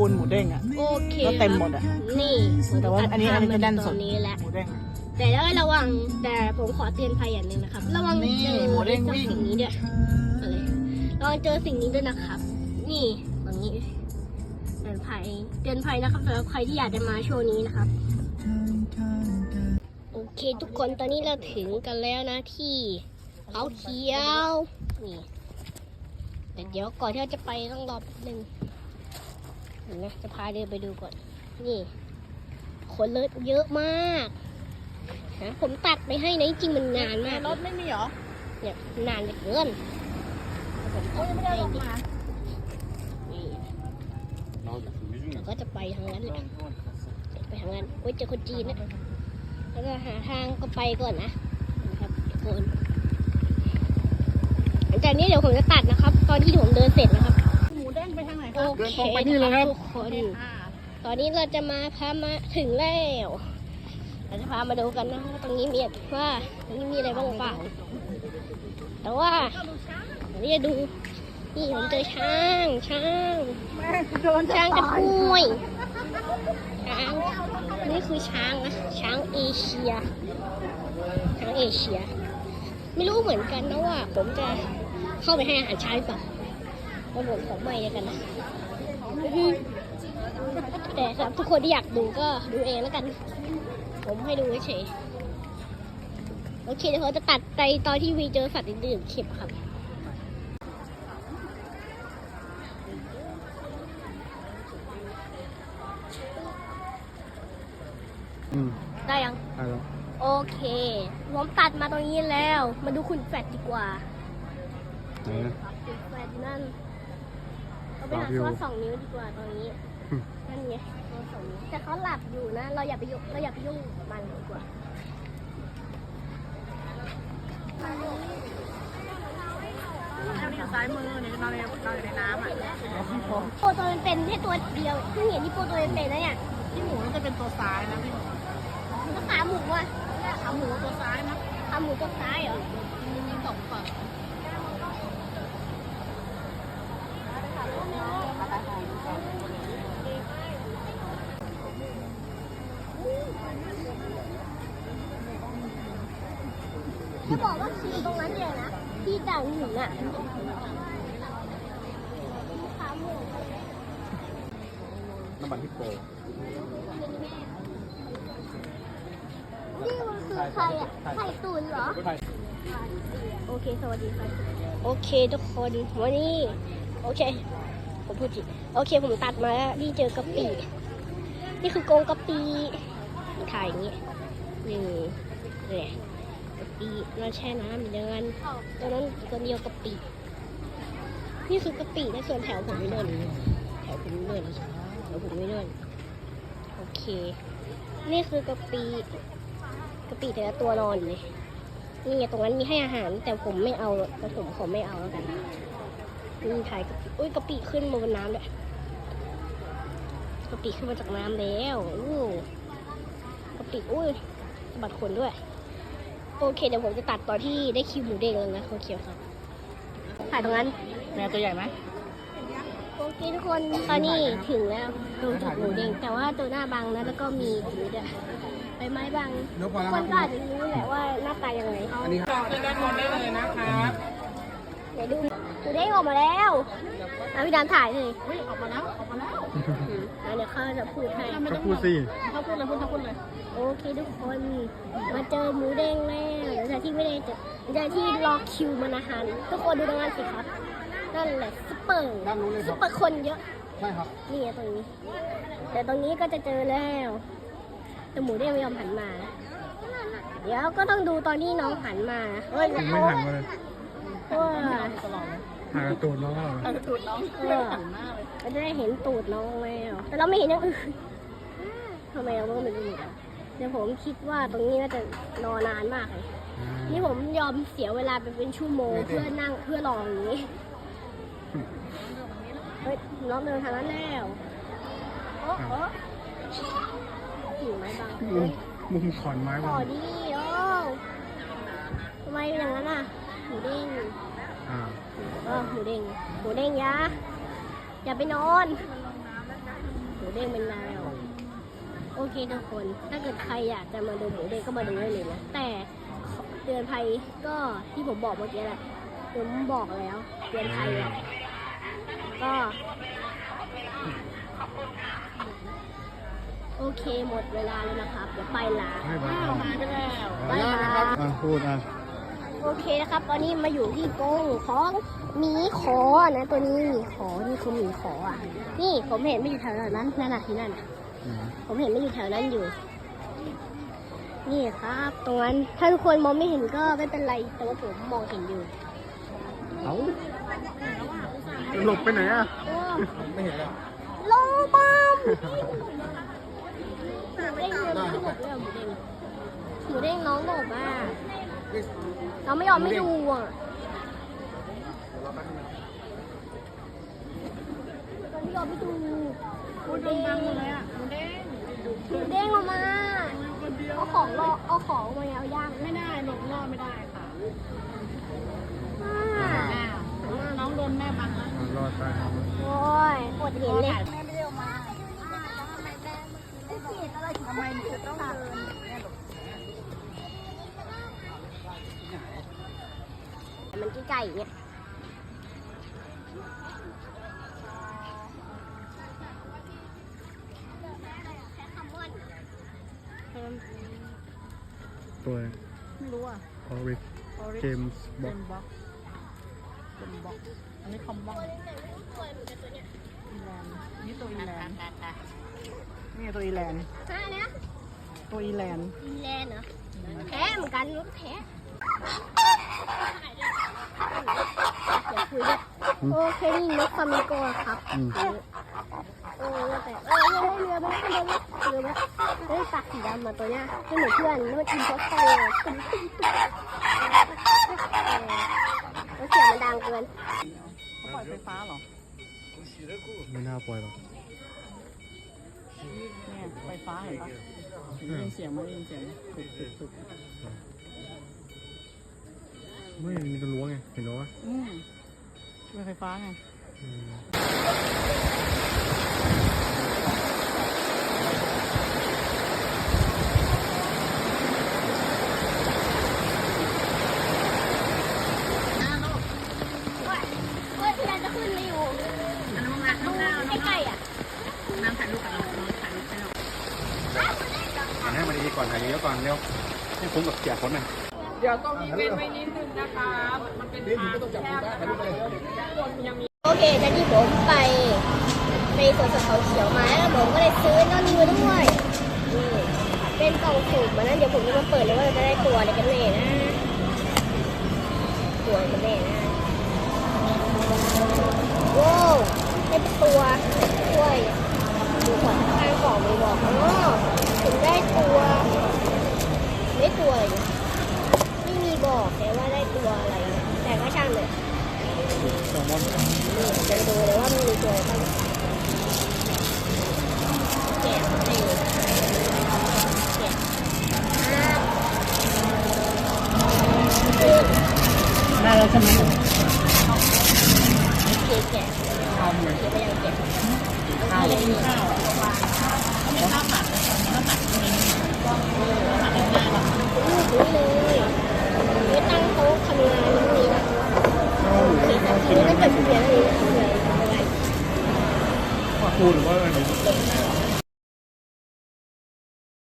ปูนหมูเด้งอะ โอเคก็เต็มหมดอะนี่ผมแต่ว่าอันนี้อันนี้จะแน่นสุด ตอนนี้แหละ หมูเด้งแต่แล้วระวังแต่ผมขอเตือนภัยอย่างหนึ่งนะครับ ระวังนี่เจอหมูเด้งวิ่ง สิ่งนี้ด้วยอะไรระวังเจอสิ่งนี้ด้วยนะครับ นี่ตรงนี้เตือนภัยเตือนภัยนะครับสำหรับใครที่อยากจะมาโชว์นี้นะครับ โอเคทุกคนตอนนี้เราถึงกันแล้วนะที่เขาเขียวนี่แต่เดี๋ยวก่อนที่เราจะไปต้องรอแป๊บนึงเห็นไหมจะพาเดินไปดูก่อน นี่คนเลิศเยอะมากฮะผมตัดไปให้นะจริงๆมันนานมากรถไม่มีเหรอเนี่ยนานเหลือเกินผมตัดให้ดินี่แล้วก็จะไปทางนั้นเลยไปทางนั้นโอ้ยเจอคนจีนนะแล้วก็หาทางก็ไปก่อนนะนะครับทุกคนหลังจากนี้เดี๋ยวผมจะตัดนะครับ ตอนที่ผมเดินเสร็จนะครับหมู เด้งไปทางไหนโอคะเคเดินตรงไปนี่เลยครับ ทุกคนตอนนี้เราจะมาพามาถึงแล้วเราจะพามาดูกันนะว่าตรงนี้มีว่าตรงนี้มีอะไรบ้างหรือเปล่าแต่ว่าเดี๋ยวจะดูนี่ผมเจอช้างช้างโดนช้างกระพุ้ยช้างนี่คือช้างนะช้างเอเชีย ช้างเอเชีย ไม่รู้เหมือนกันนะว่า ผมจะเข้าไปให้อาหารช้างหรือเปล่าแล้วผมขอไม่แล้วกันนะอื้อหือแต่สำหรับทุกคนที่อยากดูก็ดูเองแล้วกัน ผมให้ดูเฉยๆโอเคเดี๋ยวเราจะตัดไปตอนที่วีเจอสัตว์อื่นๆคลิปครับอืมได้ยังได้แล้วโอเคผมตัดมาตรงนี้แล้ว มาดูคุณแฟดดีกว่าไหนนะคุณแฟดนั่น เราไปหาหลับอยู่ตัวสองนิ้วดีกว่าตรงนี้อืมนั่นไงตัวสองนิ้วแต่เขาหลับอยู่นะ เราอย่าไปยุ่งเราอย่าไปยุ่งกับมันดีกว่าอยู่ซ้ายมือนี่นอนในนอนอยู่ในน้ำอะโปตัวเป็นๆแค่ตัวเดียวเพิ่งเห็นที่โปตัวเป็นๆนะเนี่ยที่หมูน่าจะเป็นตัวซ้ายนะพี่แล้วขาหมูอะขาหมูตัวซ้ายนะขาหมูตัวซ้ายเหรอมีสองฝั่ง จะบอกว่าคือตรงนั้นเลยนะที่ด่างหินอะขาหมูน้ำมันฮิปโปนี่มันคือใครอะไข่ตุ๋นเหรอ โอเค สวัสดีครับ โอเค ทุกคน วันนี้ โอเค ผมพูดจิโอเคผมตัดมาแล้วนี่เจอกะปินี่คือโกงกะปิถ่ายอย่างนี้นี่เนี่ยกะปิเราแช่น้ำอย่างนั้นตอนนั้นตัวเดียวกะปินี่คือกะปิในส่วนแถวผมไม่เดินแถวผมไม่เดินแถวผมไม่เดินโอเค นี่คือกะปิกะปิแต่ละตัวนอนเลยนี่ไงตรงนั้นมีให้อาหารแต่ผมไม่เอาแต่ผมขอไม่เอาแล้วกัน นี่ถ่ายกะปิอุ้ยกะปิขึ้นมาบนน้ำด้วยกะปิขึ้นมาจากน้ำแล้วอู้กะปิอุ้ยสะบัดขนด้วย โอเคเดี๋ยวผมจะตัดตอนที่ได้คิวหมูเด้งแล้วนะโอเคครับถ่ายตรงนั้นแมวตัวใหญ่ไหมโอเคทุกคนตอนนี้ถึงแล้วตรงจุดหมูเด้งแต่ว่าตัวหน้าบังนะแล้วก็มีผีด้วยใบไม้บังยกพอแล้วคครันบก็อาจจะรู้แหละว่าหน้าตายังไงอันนี้ครับเจอด้านบนได้เลยนะครับเดี๋ยว ดูหมูเด้งออกมาแล้วเอาพี่ดามถ่ายเลยเฮ้ยออกมาแล้วออกมาแล้วอะเดี๋ยวเขาจะพูดให้ก็พูดสิเขาพูดเลยพูดเขาพูดเลย โอเคทุกคน มาเจอหมูเด้งแล้วหลังจากที่ไม่ได้เจอหลังจากที่รอคิวมานานทุกคนดูตรงนั้นสิครับ นั่นแหละซุปเปอร์ด้านนู้นเลยคซุรัปบเปอร์คนเยอะ ใช่ครับ นี่ไงตรงนี้ แต่ตรงนี้ก็จะเจอแล้วแต่หมูเด้งไม่ยอมหันมา เดี๋ยวก็ต้องดูตอนที่น้องหันมาเฮ้ยผมไม่หันมาเลยเพราะ ว่าตลอดเลยหาตูดน้องเราเออตูดน้องเออเราจะได้เห็นตูดน้องแล้วแต่เราไม่เห็นอย่างอื่นทำไมเราต้องเป็นอย่างนี้อะเดี๋ยวผมคิดว่าตรงนี้น่าจะรอนานมากเลยนี่ผมยอมเสียเวลาไปเป็นชั่วโมงเพื่อนั่งเพื่อรออย่างนี้เฮ้ยน้องเดินทางนั้นแล้วโอ้โหอยู่ไหมบางมุมขอนไม้ต่บ้าอดีโอ้ทำไมเป็นอย่างนั้นอะ หมูเด้งอ่าเออหมูเด้งหมูเด้งอยาอย่าไปนอนอเด้งเป็นแนวโอเคทุกคน ถ้าเกิดใครอยากจะมาดูหมูเด้งก็มาดูได้เลยนะ แต่เตือนภัยก็ที่ผมบอกเมื่อกี้แหละผมบอกแล้ว เตือนภัยอะก็โอเคหมดเวลาแล้วนะครับ เดี๋ยวไปละให้บ้าอ้าวหายไปแล้วบ๊ายบายอะพูดอะ โอเคนะครับ ตอนนี้มาอยู่ที่กรงของหมีขอนะตัวนี้หมีขอนี่คือหมีขออะ นี่ผมเห็นไม่อยู่แถวนั้นนั่นน่ะที่นั่นน่ะอืมผมเห็นไม่อยู่แถวนั้นอยู่ นี่ครับตรงนั้นถ้าทุกคนมองไม่เห็นก็ไม่เป็นไรแต่ว่าผมมองเห็นอยู่เอ้าหลบไปไหนอะโอ้ไม่เห็นแล้วโลบัมหมูเด้งเดินขึ้นหมดเลยหมูเด้งหมูเด้งน้องหลบอะ น้องไม่ยอมไม่ดูอะน้องไม่ยอมไม่ดูหมูพูดเด้งดังๆเลยอะหมูเด้งหมูเด้งออกมาคนเดียวเอาของรอเอาของมาเอาย่างไม่ได้หลบรอดไม่ได้ค่ะอ่าอ้าวน้องโดนแม่บังแล้วรอดตายครับโอ้ยอดเห็น มันใกล้ๆอย่างเงี้ยเพิ่มตัวไม่รู้อะออริสออริเจมส์บเป็อกนบ็อกเป็นบ็อกอันนี้คอมบ็อกอีแลนด์นี่ตัวอีแลนด์นี่ตัวอีแลนด์ฮะนะตัวอีแลนด์อินแลนด์เหรอแพ้เหมือนกันรถแพ้ เดี๋ยวคุยด้วยโอเคนี่นกฟลามิงโกครับ อืมเออแต่เออยังไม่เรือไม่ได้เรือเรือไหมเฮ้ยปากสีดำมาตัวเนี้ยไม่เหมือนเพื่อนแล้วมันกินเพราะไฟอะตุ้มตุ้มตุ้มเออแล้วเสียงมันดังเกินเขาปล่อยไฟฟ้าเหรอ ไม่น่าปล่อยหรอกเนี่ยไฟฟ้าเห็นปะได้ยินเสียงไหมันได้ยินเสียงตึกตึกตึก ไม่มีตะล้วงไง เห็นไหมวะอืมเป็นไฟฟ้าไงอืมเฮ้ยเรือจะขึ้นมาอยู่อันนั้นมันข้างหน้าใกล้ๆอะน้ำถ่ายรูปกับเราน้องถ่ายรูปให้เราอ่านให้มันดีๆก่อนถ่ายเยอะๆก่อนเร็วให้คุ้มกับเกียร์คนหน่อยเดี๋ยวต้องมีเว้นไว้นิดนึง นะคะมันเป็นทางแคบนะคะโอเคตอนที่ผมไปไปสวนสัตว์เขาเขียวมาแล้วผมก็เลยซื้อน้ำมือด้วยนี่เป็นกล่องสุ่มมานะเดี๋ยวผมจะมาเปิดเลยว่าเราจะได้ตัวอะไรกันแน่นะตัวกันแน่นะว้าวได้เป็นตัวด้วยดูก่อนข้างกล่องมีบอกอ๋อผมได้ตัวได้ตัวอะไรเนี่ย บอกแต่ว่าได้ตัวอะไร แต่ก็ช่างเลยแซลมอนนี่จะดูเลยว่ามันมีตัวอะไรบ้าง